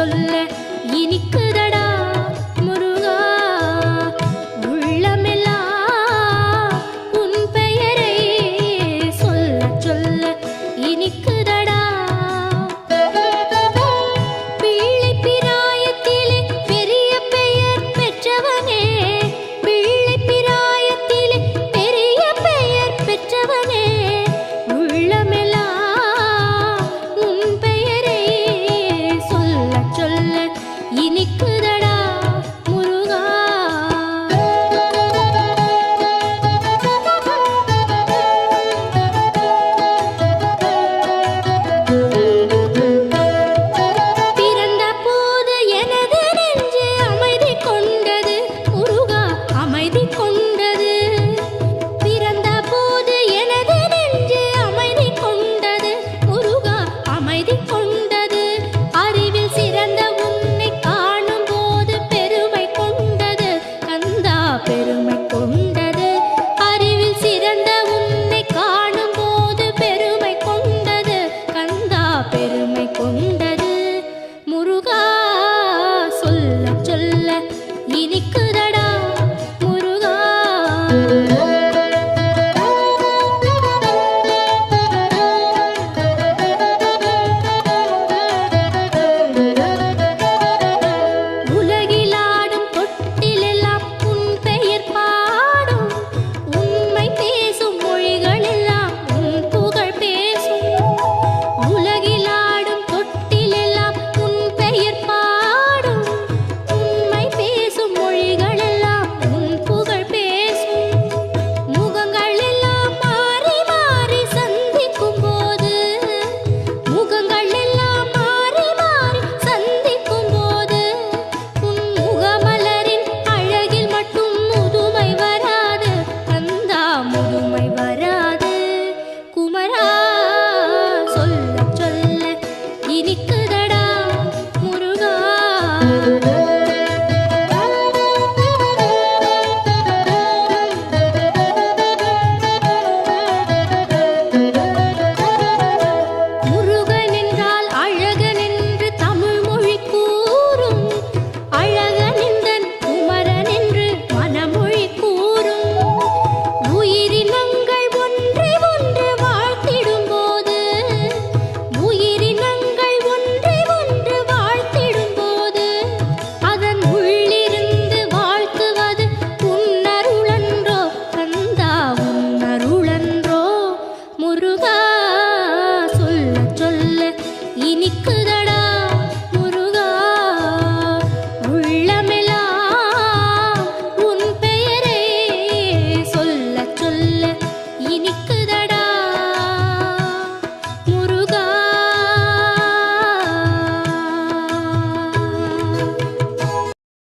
சொல்ல இனிக்குதடா முருகா. உள்ளமெல்லாம் உன் பெயரை சொல்ல சொல்ல இனிக்கு എനിക്ക് நிற்க